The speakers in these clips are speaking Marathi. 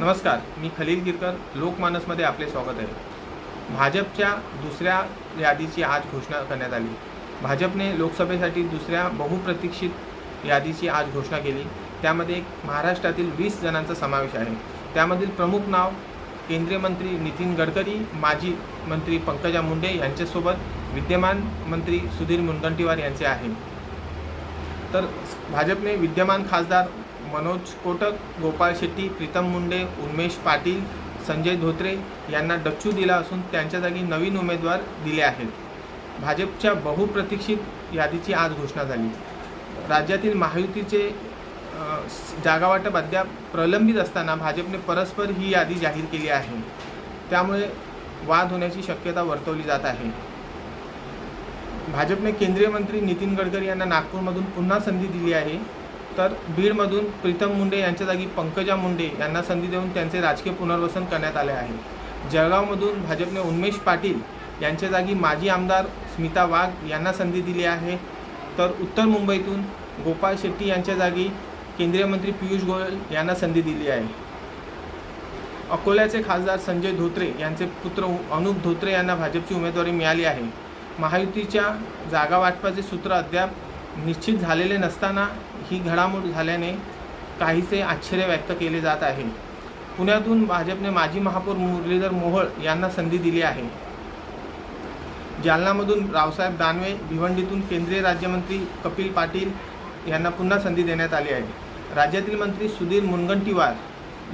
नमस्कार मी खलील गिरकर लोकमानसमध्ये आपले स्वागत आहे. भाजपच्या दुसऱ्या यादीची आज घोषणा करण्यात आली. भाजपने लोकसभेसाठी दुसऱ्या बहुप्रतीक्षित यादीची आज घोषणा केली. त्यामध्ये एक महाराष्ट्रातील वीस जणांचा समावेश आहे. त्यामधील प्रमुख नाव केंद्रीय मंत्री नितीन गडकरी माजी मंत्री पंकजा मुंडे यांच्यासोबत विद्यमान मंत्री सुधीर मुनगंटीवार यांचे आहे. तर भाजपने विद्यमान खासदार मनोज कोटक गोपाळ शेट्टी प्रीतम मुंडे उमेश पाटील संजय धोत्रे यांना डच्चू दिला असून त्यांच्या जागी नवीन उमेदवार दिले आहेत. भाजपच्या बहुप्रतीक्षित यादीची आज घोषणा झाली. राज्यातील महायुतीचे जागावाटप अद्याप प्रलंबित असताना भाजपने परस्पर ही यादी जाहीर केली आहे. त्यामुळे वाद होण्याची शक्यता वर्तवली जात आहे. भाजपने केंद्रीय मंत्री नितीन गडकरी यांना नागपूरमधून पुन्हा संधी दिली आहे. तर बीडमधून प्रीतम मुंडे यांच्या जागी पंकजा मुंडे यांना संधी देऊन त्यांचे राजकीय पुनर्वसन करण्यात आले आहे. जळगावमधून भाजपने उन्मेष पाटील यांच्या जागी माजी आमदार स्मिता वाघ यांना संधी दिली आहे. तर उत्तर मुंबईतून गोपाळ शेट्टी यांच्या जागी केंद्रीय मंत्री पियुष गोयल यांना संधी दिली आहे. अकोल्याचे खासदार संजय धोत्रे यांचे पुत्र अनुप धोत्रे यांना भाजपची उमेदवारी मिळाली आहे. महायुतीच्या जागा वाटपाचे सूत्र अद्याप निश्चित झालेले नसताना ही घडामोड झाल्याने काहीसे आश्चर्य व्यक्त केले जात आहे. पुण्यातून भाजपने माजी महापौर मुरलीधर मोहोळ यांना संधी दिली आहे. जालनामधून रावसाहेब दानवे भिवंडीतून केंद्रीय राज्यमंत्री कपिल पाटील यांना पुन्हा संधी देण्यात आली आहे. राज्यातील मंत्री सुधीर मुनगंटीवार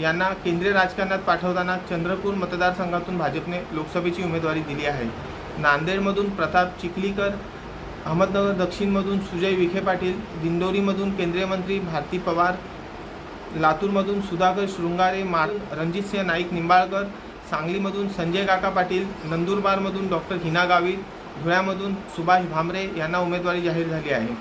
यांना केंद्रीय राजकारणात पाठवताना चंद्रपूर मतदारसंघातून भाजपने लोकसभेची उमेदवारी दिली आहे. नांदेडमधून प्रताप चिखलीकर अहमदनगर दक्षिणमधून सुजय विखे पाटील दिंडोरीमधून केंद्रीय मंत्री भारती पवार लातूरमधून सुधाकर शृंगारे मार रणजितसिंह नाईक निंबाळकर सांगलीमधून संजय काका पाटील नंदुरबारमधून डॉक्टर हिना गावित धुळ्यामधून सुभाष भामरे यांना उमेदवारी जाहीर झाली आहे.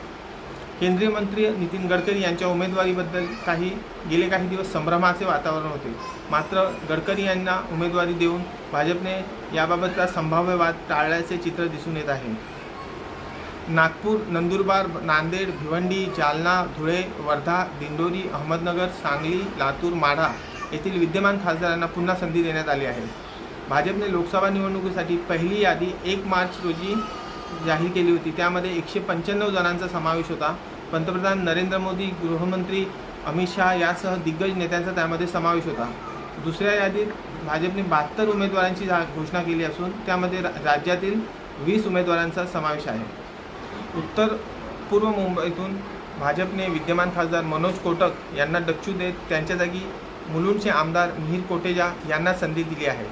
केंद्रीय मंत्री नितीन गडकरी यांच्या उमेदवारीबद्दल काही गेले काही दिवस संभ्रमाचे वातावरण होते. मात्र गडकरी यांना उमेदवारी देऊन भाजपने याबाबतचा संभाव्य वाद टाळल्याचे चित्र दिसून येत आहे. नागपूर नंदुरबार नांदेड भिवंडी जालना धुळे वर्धा दिंडोरी अहमदनगर सांगली लातूर माढा येथील विद्यमान खासदारांना पुन्हा संधी देण्यात आली आहे. भाजपने लोकसभा निवडणुकीसाठी पहिली यादी एक मार्च रोजी जाहीर केली होती. त्यामध्ये एकशे पंच्याण्णव जणांचा समावेश होता. पंतप्रधान नरेंद्र मोदी गृहमंत्री अमित शहा यासह दिग्गज नेत्यांचा त्यामध्ये समावेश होता. दुसऱ्या यादीत भाजपने बहात्तर उमेदवारांची जा घोषणा केली असून त्यामध्ये रा राज्यातील वीस उमेदवारांचा समावेश आहे. उत्तर पूर्व मुंबईतून भाजपने विद्यमान खासदार मनोज कोटक यांना डच्चू देत त्यांच्या जागी मुलुंडचे आमदार मिहीर कोटेजा यांना संधी दिली आहे.